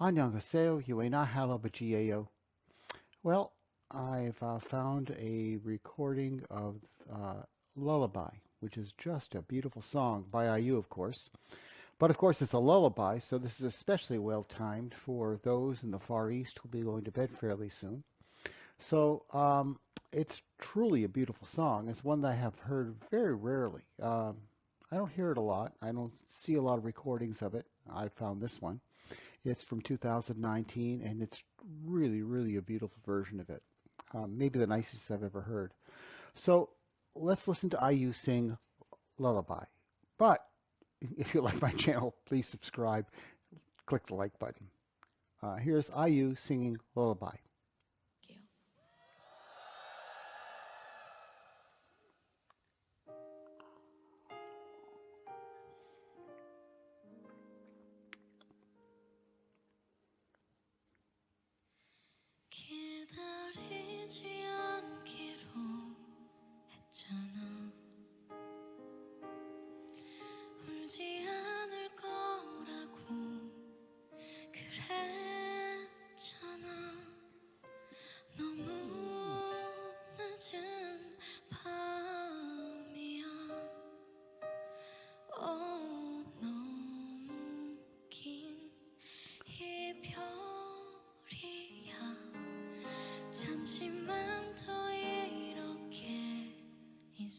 Annyeonghaseyo, Yuena Halabajieo. Well, I've uh, found a recording of uh, Lullaby, which is just a beautiful song by IU, of course. But of course, it's a lullaby, so this is especially well timed for those in the Far East who'll be going to bed fairly soon. So um, it's truly a beautiful song. It's one that I have heard very rarely. Um, I don't hear it a lot. I don't see a lot of recordings of it. I found this one. It's from 2019, and it's really, really a beautiful version of it. Um, maybe the nicest I've ever heard. So let's listen to IU sing Lullaby. But if you like my channel, please subscribe. Click the like button. Uh, here's IU singing Lullaby.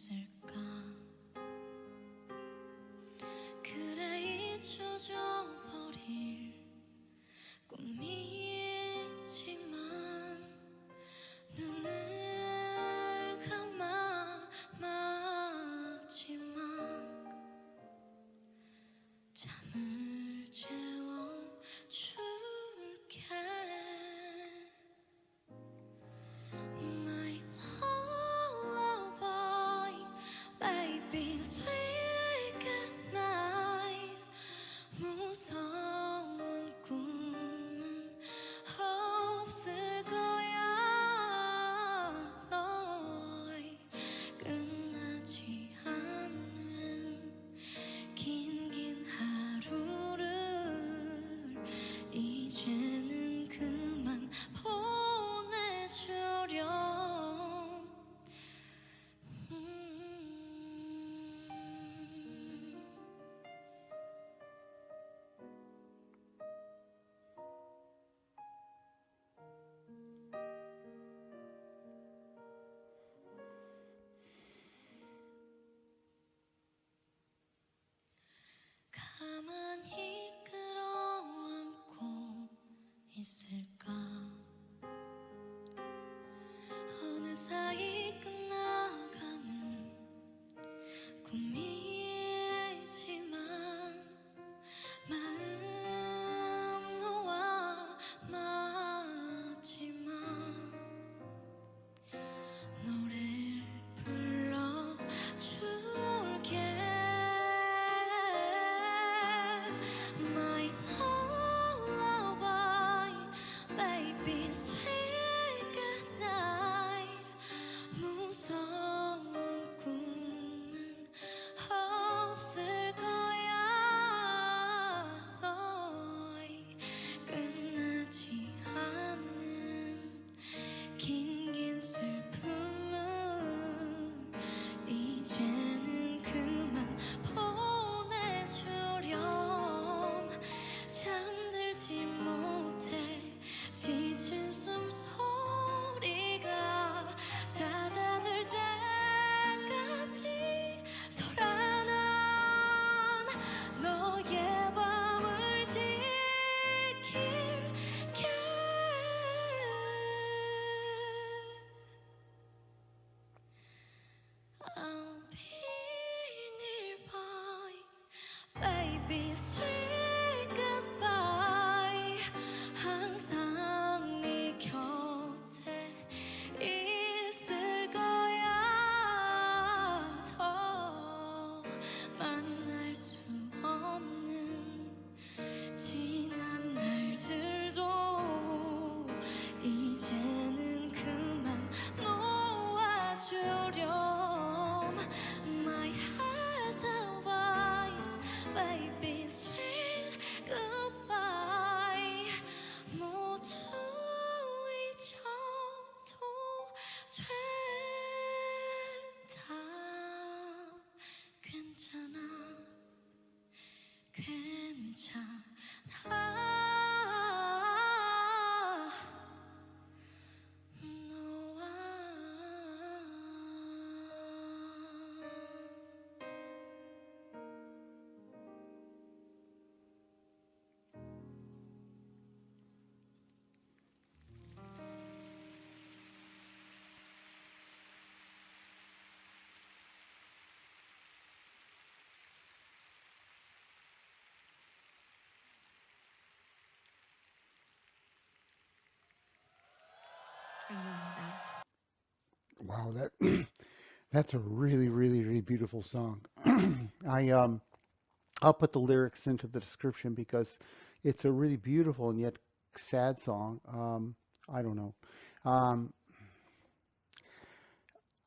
있을까? 그래 잊혀져 버릴 꿈이지만 눈을 감아 마지막 잠을 Wow, that that's a really, really, really beautiful song. I um I'll put the lyrics into the description because it's a really beautiful and yet sad song. Um, I don't know. Um,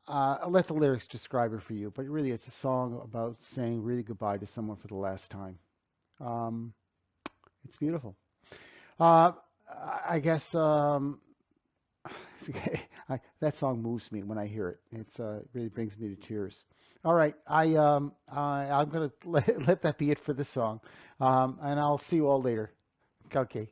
uh, I'll let the lyrics describe it for you, but really it's a song about saying really goodbye to someone for the last time. Um, it's beautiful. Uh, I guess um, I, that song moves me when I hear it. It's uh, it really brings me to tears. All right, I um I, I'm gonna let, let that be it for this song, um, and I'll see you all later. Okay.